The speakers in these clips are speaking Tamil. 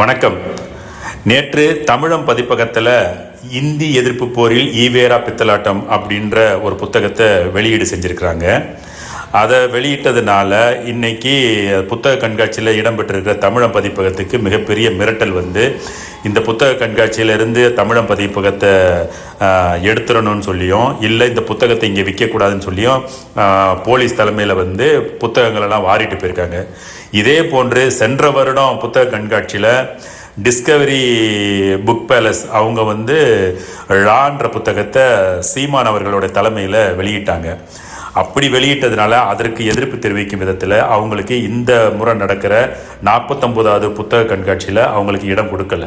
வணக்கம். நேற்று தமிழம் பதிப்பகத்தில் இந்தி எதிர்ப்பு போரில் ஈவேரா பித்தலாட்டம் அப்படின்ற ஒரு புத்தகத்தை வெளியீடு செஞ்சுருக்கிறாங்க. அதை வெளியிட்டதுனால இன்னைக்கு புத்தக கண்காட்சியில் இடம்பெற்றிருக்கிற தமிழம் பதிப்பகத்துக்கு மிகப்பெரிய மிரட்டல் வந்து இந்த புத்தக கண்காட்சியிலிருந்து தமிழம் பதிப்பகத்தை எடுத்துடணும்னு சொல்லியும் இல்லை இந்த புத்தகத்தை இங்கே விற்கக்கூடாதுன்னு சொல்லியும் போலீஸ் தலைமையில் வந்து புத்தகங்களெல்லாம் வாரிட்டு போயிருக்காங்க. இதே போன்று சென்ற வருடம் புத்தக கண்காட்சியில் டிஸ்கவரி புக் பேலஸ் அவங்க வந்து ழான்ற புத்தகத்தை சீமான் அவர்களோட தலைமையில் வெளியிட்டாங்க. அப்படி வெளியிட்டதுனால அதற்கு எதிர்ப்பு தெரிவிக்கும் விதத்தில் அவங்களுக்கு இந்த முறை நடக்கிற நாற்பத்தொம்போதாவது புத்தக கண்காட்சியில் அவங்களுக்கு இடம் கொடுக்கல.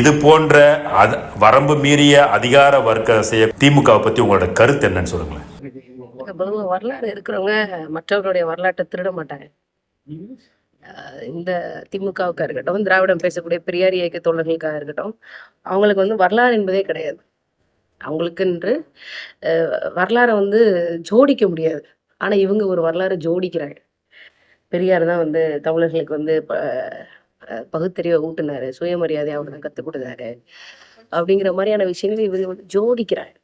இது போன்ற அது வரம்பு மீறிய அதிகார வர்க்க செய்ய திமுகவை பற்றி உங்களோட கருத்து என்னன்னு சொல்லுங்களேன். வரலாறு இருக்கிறவங்க மற்றவர்களுடைய வரலாற்றை திருட மாட்டாங்க. இந்த திமுகவுக்காக இருக்கட்டும் திராவிடம் பேசக்கூடிய பெரியார் இயக்க தோழர்களுக்காக இருக்கட்டும் அவங்களுக்கு வந்து வரலாறு என்பதே கிடையாது. அவங்களுக்குன்று வரலாறை வந்து ஜோடிக்க முடியாது. ஆனால் இவங்க ஒரு வரலாறு ஜோடிக்கிறாங்க. பெரியார் தான் வந்து தமிழர்களுக்கு வந்து ப பகுத்தறிவை ஊட்டினாரு. சுயமரியாதை அவர் தான் கற்றுக் கொடுத்தாரு. அப்படிங்கிற மாதிரியான விஷயங்கள் இவங்க வந்து ஜோடிக்கிறாங்க.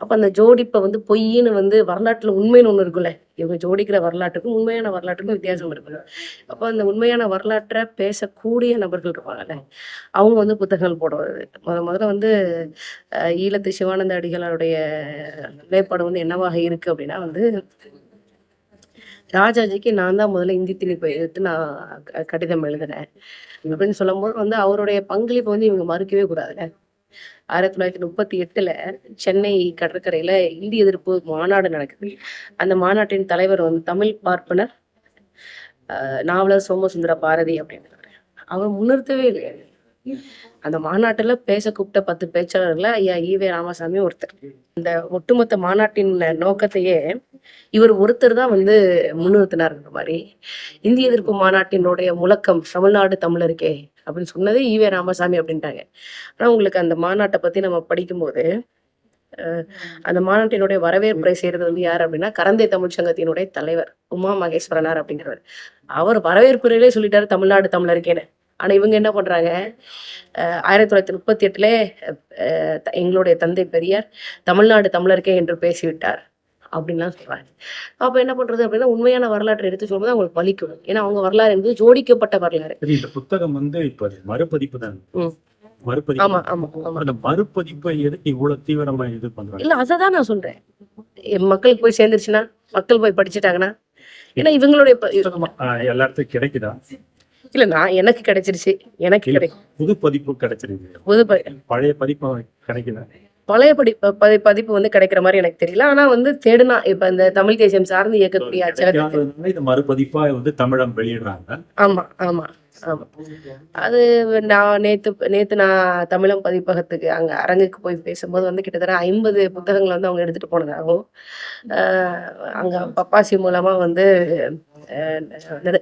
அப்போ அந்த ஜோடிப்பை வந்து பொய்ன்னு வந்து வரலாற்றில் உண்மைன்னு ஒன்று இருக்குல்ல இவங்க ஜோடிக்கிற வரலாற்றுக்கும் உண்மையான வரலாற்றுக்கும் வித்தியாசம் இருக்குல்ல அப்போ அந்த உண்மையான வரலாற்றை பேசக்கூடிய நபர்கள் இருப்பாங்கல்ல. அவங்க வந்து புத்தகங்கள் போடுறது. முத முதல்ல வந்து அஹ், ஈழத்து சிவானந்த அடிகளாருடைய நிலைப்பாடு வந்து என்னவாக இருக்கு அப்படின்னா வந்து ராஜாஜிக்கு நான் தான் முதல்ல இந்தி திணிப்பை எதிர்த்து நான் க- கடிதம் எழுதினேன். அப்படின்னு சொல்லும்போது வந்து அவருடைய பங்களிப்பை வந்து இவங்க மறுக்கவே கூடாதுங்க ஆயிரத்தி தொள்ளாயிரத்தி முப்பத்தி எட்டுல சென்னை கடற்கரையில இந்தி எதிர்ப்பு மாநாடு நடக்குது. அந்த மாநாட்டின் தலைவர் வந்து தமிழ் பார்ப்பனர் ஆஹ், நாவலர் சோமசுந்தர பாரதி அப்படின்றாரு அவர் முன்னிறுத்தவே இல்லையா. அந்த மாநாட்டுல பேச கூப்பிட்ட பத்து பேச்சாளர்ல ஐயா ஈவே ராமசாமி ஒருத்தர். இந்த ஒட்டுமொத்த மாநாட்டின் நோக்கத்தையே இவர் ஒருத்தர் தான் வந்து முன்னிறுத்தினாருன்ற மாதிரி இந்திய எதிர்ப்பு மாநாட்டினுடைய முழக்கம் தமிழ்நாடு தமிழருக்கே அப்படின்னு சொன்னதே ஈவே ராமசாமி அப்படின்ட்டாங்க. ஆனால் உங்களுக்கு அந்த மாநாட்டை பற்றி நம்ம படிக்கும்போது அந்த மாநாட்டினுடைய வரவேற்புரை செய்யறது வந்து யார் அப்படின்னா கரந்தை தமிழ்ச்சங்கத்தினுடைய தலைவர் உமா மகேஸ்வரனார் அப்படிங்கிறவர். அவர் வரவேற்புரையிலே சொல்லிட்டாரு தமிழ்நாடு தமிழருக்கேன்னு. ஆனா இவங்க என்ன பண்றாங்க? ஆயிரத்தி தொள்ளாயிரத்தி முப்பத்தி எட்டுல த- எங்களுடைய தந்தை பெரியார் தமிழ்நாடு தமிழருக்கே என்று பேசிவிட்டார். அப்படின்லாம் சொல்றாங்க. அப்ப என்ன பண்றது அப்படின்னா உண்மையான வரலாற்றை எடுத்து சொல்லும்போது அவங்களுக்கு வலிக்கும். ஏன்னா அவங்க வரலாறு என்பது ஜோடிக்கப்பட்ட வரலாறு. இந்த புத்தகம் வந்து இப்ப மறுபதிப்பு தான். மறுபதிப்பு. ஆமா ஆமா ஆமா. அந்த மறுபதிப்பை எதுக்கு இவ்வளவு தீவிரமா இது பண்றாங்க? இல்ல அததான் நான் சொல்றேன். மக்களுக்கு போய் சேர்ந்துருச்சுன்னா மக்கள் போய் படிச்சுட்டாங்கன்னா ஏன்னா இவங்களுடைய எல்லாத்துக்கும் கிடைக்குதா? இல்ல நான் எனக்கு கிடைச்சிருச்சு. எனக்கு. கிடைக்கும். புது பதிப்பு கிடைச்சிருக்கு. புது பழைய பதிப்பு கிடைக்குதா? பழைய படி பதி- பதிப்பு வந்து கிடைக்கிற மாதிரி எனக்கு தெரியல. ஆனா வந்து தேடுனா இப்ப இந்த தமிழ் தேசியம் சார்ந்து இயக்கக்கூடிய அச்சகத்துக்கு இது மறுபதிப்பா வந்து தமிழம் வெளியிடுறாங்க. ஆமா ஆமா ஆமா. அது நான் நேத்து நேத்து நான் தமிழம் பதிப்பகத்துக்கு அங்க அரங்குக்கு போய் பேசும்போது வந்து கிட்டத்தட்ட ஐம்பது புத்தகங்கள் வந்து அவங்க எடுத்துட்டு போனதாகவும் அங்க பப்பாசி மூலமா வந்து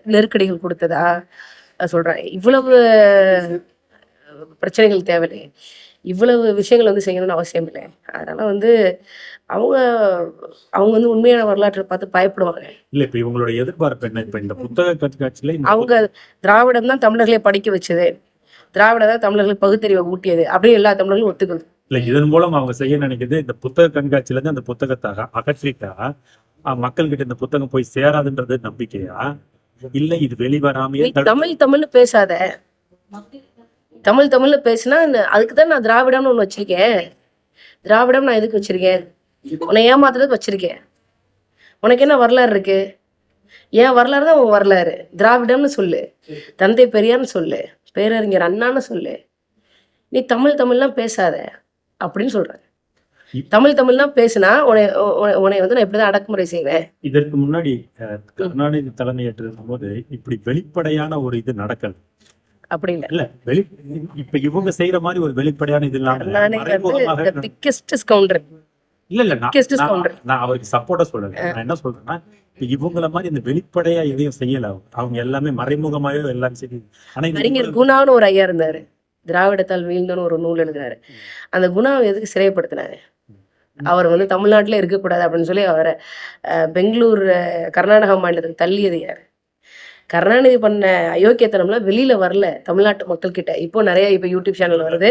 நெருக்கடிகள் கொடுத்ததா சொல்றேன். இவ்வளவு பிரச்சனைகள் தேவையில்லை இவ்வளவு விஷயங்கள் வந்து செய்யணும்னு அவசியம் இல்லை. அதனால வந்து அவங்க அவங்க வந்து உண்மையான வரலாற்றை பார்த்து பயப்படுவாங்க. இல்ல இப்ப இவங்களோட எதிர்பார்ப்பு என்ன? இப்ப இந்த புத்தக கண்காட்சியில அவங்க திராவிடம் தான் தமிழர்களை படிக்க வச்சது. திராவிடம் தான் தமிழர்கள் பகுத்தறிவை ஊட்டியது. அப்படின்னு எல்லா தமிழர்களும் ஒத்துக்கணும். இல்ல இதன் மூலம் அவங்க செய்ய நினைக்கிறது இந்த புத்தக கண்காட்சியில இருந்து அந்த புத்தகத்தை அக- அகற்றிட்டா மக்கள்கிட்ட இந்த புத்தகம் போய் சேராதுன்றது நம்பிக்கையா? இல்ல இது வெளிவராமையே தமிழ் தமிழ்னு பேசாத. தமிழ் தமிழ்னு பேசினா அதுக்கு தான் நான் திராவிடம்னு ஒன்று வச்சிருக்கேன். திராவிடம் நான் எதுக்கு வச்சிருக்கேன்? உன்னை ஏமாத்துறதுக்கு வச்சிருக்கேன். உனக்கு என்ன வரலாறு இருக்கு? ஏன் வரலாறு தான் உன் வரலாறு. திராவிடம்னு சொல்லு. தந்தை பெரியார்னு சொல்லு. பேரறிஞர் அண்ணான்னு சொல்லு. நீ தமிழ் தமிழ்லாம் பேசாத அப்படின்னு சொல்றேன். தமிழ் தமிழ்லாம் பேசினா உன்னை உன்னை- வந்து நான் இப்படிதான் அடக்குமுறை செய்வேன். இதற்கு முன்னாடி கருணாநிதி தலைமையேற்று போது இப்படி வெளிப்படையான ஒரு இது நடக்கல. அப்படி இல்லை. வெளி இப்ப இவங்க செய்யற மாதிரி ஒரு வெளிப்படையான இது இல்லாம பிக்கெஸ்ட் ஸ்கவுண்டர் இல்ல இல்ல நான் அவருக்கு சப்போர்ட்டா சொல்லல. நான் என்ன சொல்றேன்னா இவங்கள மாதிரி இந்த வெளிப்படையா எதையும் செய்யல அவங்க. எல்லாமே மறைமுகமாவே எல்லாம் ஆனா அறிஞர் குணான்னு ஒரு ஐயா இருந்தாரு. திராவிடத்தால் வீழ்ந்தோன்னு ஒரு நூல் எழுதினாரு அந்த குணாவை எதுக்கு சிறைப்படுத்தினாரு? அவர் வந்து தமிழ்நாட்டில் இருக்கக்கூடாது அப்படின்னு சொல்லி அவரை பெங்களூர் கர்நாடகா மாநிலத்துக்கு தள்ளியது யார்? கருணாநிதி பண்ண அயோக்கியத்தனம்லாம் வெளியில வரல தமிழ்நாட்டு மக்கள் கிட்ட இப்போ நிறைய இப்ப யூடியூப் சேனல் வருது.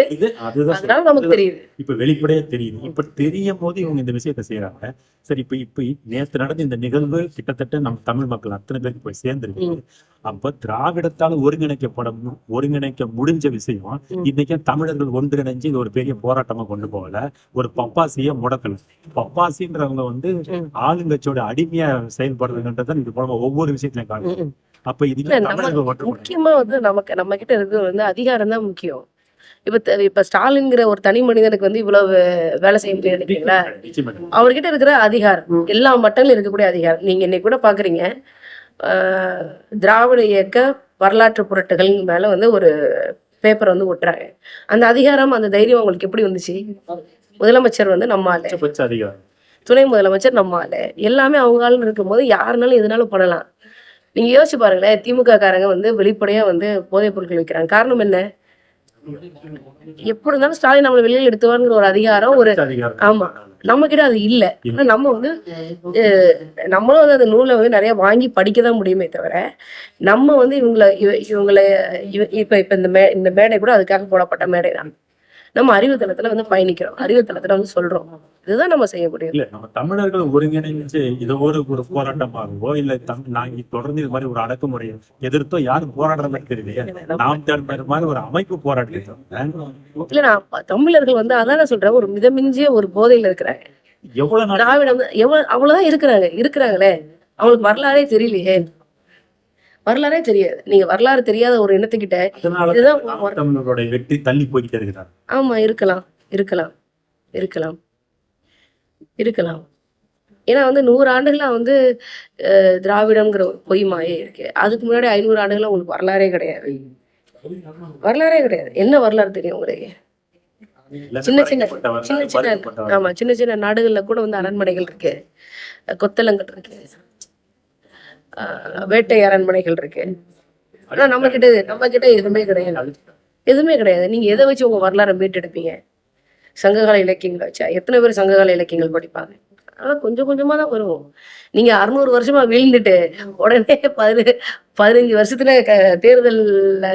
அதனால நமக்கு தெரியுது. இப்ப வெளிப்படையா தெரியுது. இப்ப தெரியும் போது இவங்க இந்த விஷயத்த செய்யறாங்க சரி இப்ப இப்ப நேத்து நடந்த இந்த நிகழ்வு கிட்டத்தட்ட நம்ம தமிழ் மக்கள் அத்தனை பேருக்கு போய் சேர்ந்துருக்கு. அப்ப திராவிடத்தால ஒருங்கிணைக்கப்படும் ஒருங்கிணைக்க முடிஞ்ச விஷயம். இன்னைக்கு தமிழர்கள் ஒன்றிணைஞ்சு இது ஒரு பெரிய போராட்டமா கொண்டு போகல. ஒரு பப்பாசிய முடக்கல. பப்பாசின்றவங்க வந்து. ஆளுங்கட்சியோட அடிமையா செயல்படுறதுன்றதான் இது மூலமா ஒவ்வொரு விஷயத்திலையும் காணும். அப்ப முக்கியமா வந்து நமக்கு நம்ம கிட்ட இருக்கிறது வந்து அதிகாரம் தான் முக்கியம். இப்ப இப்ப ஸ்டாலின்ங்கிற ஒரு தனி மனிதனுக்கு வந்து இவ்வளவு வேலை செய்ய முடியாது நிச்சயமா. அவர்கிட்ட இருக்கிற அதிகாரம் எல்லா மட்டங்களும் இருக்கக்கூடிய அதிகாரம். நீங்க இன்னைக்கு கூட பாக்குறீங்க திராவிட இயக்க வரலாற்று புரட்டுகள் மேல வந்து ஒரு பேப்பர் வந்து ஒட்டுறாங்க. அந்த அதிகாரம் அந்த தைரியம் உங்களுக்கு எப்படி வந்துச்சு? முதலமைச்சர் வந்து நம்ம ஆளு துணை முதலமைச்சர் நம்ம ஆளு எல்லாமே அவங்க ஆளுன்னு இருக்கும்போது யாருனாலும் எதுனாலும் பண்ணலாம். நீங்க யோசிச்சு பாருங்களேன் திமுக காரங்க வந்து வெளிப்படையா வந்து போதைப் பொருட்கள் விற்கிறாங்க காரணம் என்ன? எப்படி இருந்தாலும் ஸ்டாலின் நம்மளை வெளியில எடுத்துவாருங்கிற ஒரு அதிகாரம் ஒரு ஆமா. நம்ம கிட்ட அது இல்ல. ஆனா நம்ம வந்து நம்மளும் வந்து அந்த நூலை வந்து நிறைய வாங்கி படிக்க தான் முடியுமே தவிர நம்ம வந்து இவங்களை இவ- இவங்களை இவ- இப்ப இப்ப இந்த மே இந்த மேடை கூட அதுக்காக போடப்பட்ட மேடை தான் நம்ம அறிவுத்தளத்துல வந்து பயணிக்கிறோம். அறிவுத்தளத்துல வந்து சொல்றோம். இதுதான் நம்ம செய்ய முடியும் இல்ல நம்ம தமிழர்கள் ஒருங்கிணைஞ்சு இதை ஒரு ஒரு போராட்டமாகவோ இல்ல நாங்க தொடர்ந்து இது மாதிரி ஒரு அடக்குமுறையை எதிர்த்தோ யாரும் போராடுற மாதிரி தெரியலையே. நாம் தமிழர் மாதிரி ஒரு அமைப்பு போராட்டம் இல்ல நான் தமிழர்கள் வந்து அதான் சொல்றேன். ஒரு மிதமிஞ்சிய ஒரு போதையில இருக்கிறாங்க எவ்வளவு திராவிடம் எவ்வளவு அவ்வளவுதான் இருக்கிறாங்க இருக்கிறாங்களே. அவங்களுக்கு வரலாறே தெரியலையே. வரலாறே தெரியாது. நீங்க வரலாறு தெரியாத ஒரு இனத்துக்கிட்ட இதுதான் தமிழர்களுடைய வெற்றி தள்ளி போய்கிட்டே இருக்கிறார். ஆமா இருக்கலாம் இருக்கலாம் இருக்கலாம் இருக்கலாம். ஏன்னா வந்து நூறு ஆண்டுகளா வந்து திராவிடம்ங்கிற ஒரு பொய் மாயே இருக்கு. அதுக்கு முன்னாடி ஐநூறு ஆண்டுகளா உங்களுக்கு வரலாறே கிடையாது. வரலாறே கிடையாது. என்ன வரலாறு தெரியும் உங்களுக்கு? சின்ன சின்ன சின்ன சின்ன ஆமா சின்ன சின்ன நாடுகள்ல கூட வந்து அரண்மனைகள் இருக்கு. அஹ், கொத்தளங்கள் இருக்கு. வேட்டை அரண்மனைகள் இருக்கு. ஆனா நம்ம கிட்ட நம்ம கிட்ட எதுவுமே கிடையாது. எதுவுமே கிடையாது. நீங்க எதை வச்சு உங்க வரலாறை மீட்டெடுப்பீங்க? சங்ககால இலக்கியங்களை வச்சா. எத்தனை பேர் சங்ககால இலக்கியங்கள் படிப்பாங்க? அதெல்லாம் கொஞ்சம் கொஞ்சமா தான் வரும். நீங்க அறுநூறு வருஷமா வீழ்ந்துட்டு உடனே பதினு பதினஞ்சு வருஷத்துல க தேர்தல்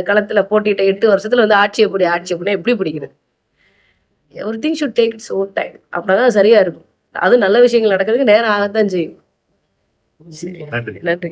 களத்துல போட்டிட்ட எட்டு வருஷத்துல வந்து ஆட்சி எப்படி ஆட்சி அப்படின்னா எப்படி பிடிக்கிறது? Everything should take its own time அப்படின்னா சரியா இருக்கும். அது நல்ல விஷயங்கள் நடக்கிறதுக்கு நேரம் ஆகத்தான் செய்யும். நன்றி நன்றி